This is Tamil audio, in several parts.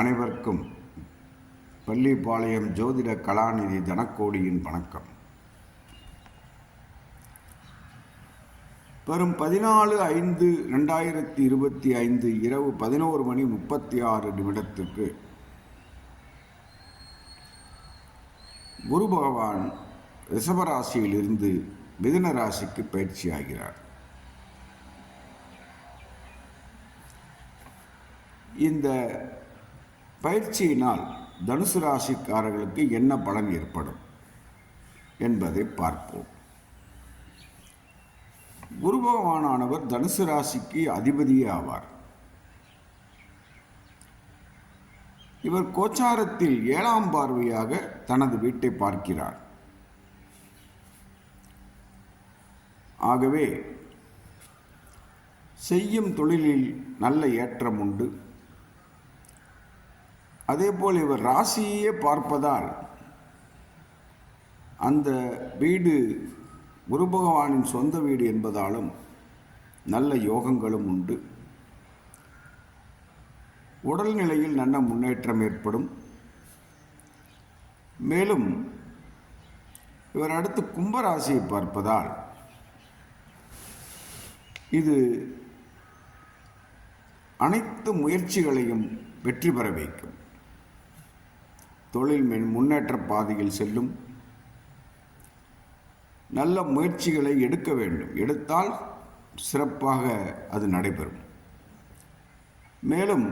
அனைவருக்கும் பள்ளிப்பாளையம் ஜோதிட கலாநிதி தனக்கோடியின் வணக்கம். வரும் பதினாலு ஐந்து ரெண்டாயிரத்தி இருபத்தி ஐந்து இரவு பதினோரு மணி முப்பத்தி ஆறு நிமிடத்துக்கு குரு பகவான் ரிஷபராசியிலிருந்து மிதுன ராசிக்கு பயிற்சியாகிறார். இந்த பயிற்சியினால் தனுசு ராசிக்காரர்களுக்கு என்ன பலன் ஏற்படும் என்பதை பார்ப்போம். குரு பகவானானவர் தனுசு ராசிக்கு அதிபதியே ஆவார் இவர் கோச்சாரத்தில் ஏழாம் பார்வையாக தனது வீட்டை பார்க்கிறார். ஆகவே செய்யும் தொழிலில் நல்ல ஏற்றம் உண்டு. அதே போல் இவர் ராசியே பார்ப்பதால் அந்த வீடு குரு பகவானின் சொந்த வீடு என்பதாலும் நல்ல யோகங்களும் உண்டு. உடல்நிலையில் நல்ல முன்னேற்றம் ஏற்படும். மேலும் இவர் அடுத்து கும்பராசியை பார்ப்பதால் இது அனைத்து முயற்சிகளையும் வெற்றி பெற வைக்கும். தொழில் மென் முன்னேற்ற பாதையில் செல்லும் நல்ல முயற்சிகளை எடுக்க வேண்டும். எடுத்தால் சிறப்பாக அது நடைபெறும். மேலும்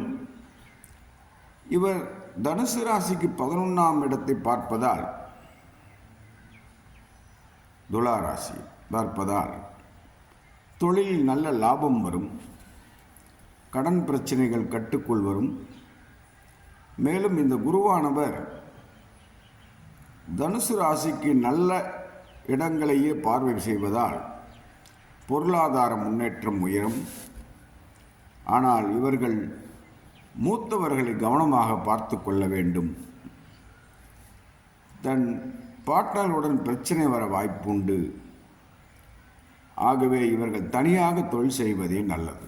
இவர் தனுசு ராசிக்கு பதினொன்றாம் இடத்தை பார்ப்பதால் துலா ராசி பார்ப்பதால் தொழிலில் நல்ல லாபம் வரும். கடன் பிரச்சனைகள் கட்டுக்குள் வரும். மேலும் இந்த குருவானவர் தனுசு ராசிக்கு நல்ல இடங்களையே பார்வை செய்வதால் பொருளாதார முன்னேற்றம் உயரும். ஆனால் இவர்கள் மூத்தவர்களை கவனமாக பார்த்து கொள்ள வேண்டும். தன் பாட்டர்களுடன் பிரச்சனை வர வாய்ப்புண்டு ஆகவே இவர்கள் தனியாக தொழில் செய்வதே நல்லது.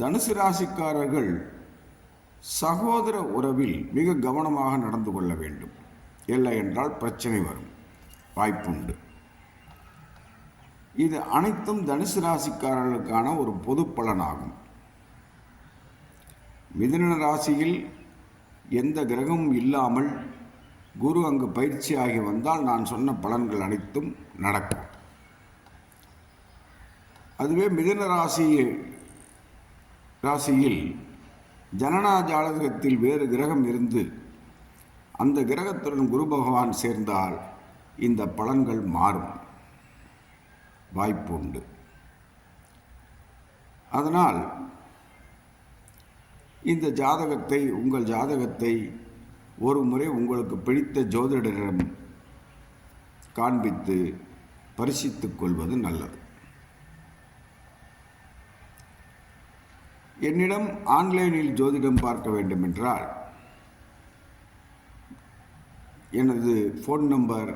தனுசு ராசிக்காரர்கள் சகோதர உறவில் மிக கவனமாக நடந்து கொள்ள வேண்டும். இல்லை என்றால் பிரச்சனை வரும். வாய்ப்புண்டு. இது அனைத்தும் தனுசு ராசிக்காரர்களுக்கான ஒரு பொது பலனாகும். மிதுன ராசியில் எந்த கிரகமும் இல்லாமல் குரு அங்கு பயிற்சியாகி வந்தால் நான் சொன்ன பலன்கள் அனைத்தும் நடக்கும். அதுவே மிதுன ராசி ராசியில் ஜனனா ஜாதகத்தில் வேறு கிரகம் இருந்து அந்த கிரகத்துடன் குரு பகவான் சேர்ந்தால் இந்த பலன்கள் மாறும். வாய்ப்பு உண்டு. அதனால் இந்த ஜாதகத்தை உங்கள் ஜாதகத்தை ஒரு முறை உங்களுக்கு பிடித்த ஜோதிடரிடம் காண்பித்து பரிசித்துக் கொள்வது நல்லது. என்னிடம் ஆன்லைனில் ஜோதிடம் பார்க்க வேண்டுமென்றால் எனது ஃபோன் நம்பர்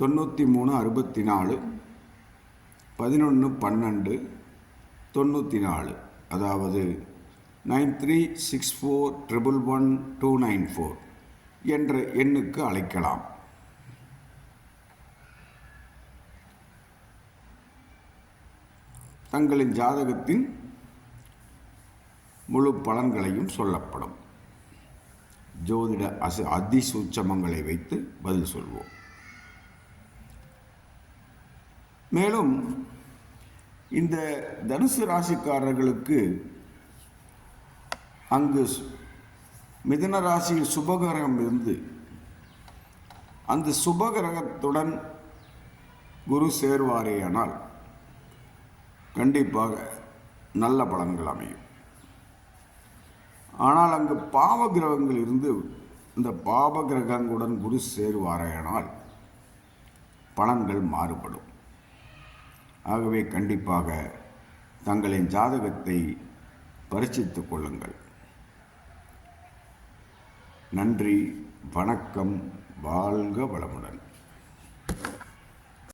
தொண்ணூற்றி மூணு அறுபத்தி நாலு பதினொன்று பன்னெண்டு தொண்ணூற்றி நாலு அதாவது nine three six four triple one two nine four என்ற எண்ணுக்கு அழைக்கலாம். தங்களின் ஜாதகத்தின் முழு பலன்களையும் சொல்லப்படும். ஜோதிட அசு அதிசூட்சமங்களை வைத்து பதில் சொல்வோம். மேலும் இந்த தனுசு ராசிக்காரர்களுக்கு அங்கு மிதன ராசியில் சுபகிரகம் இருந்து அந்த சுபகிரகத்துடன் குரு சேர்வாரேயானால் கண்டிப்பாக நல்ல பலன்கள் அமையும். ஆனால் அங்கு பாவ கிரகங்கள் இருந்து இந்த பாவ கிரகங்களுடன் குரு சேருவாரையானால் பலன்கள் மாறுபடும். ஆகவே கண்டிப்பாக தங்களின் ஜாதகத்தை பரிசித்துக் கொள்ளுங்கள். நன்றி வணக்கம் வாழ்க வளமுடன்.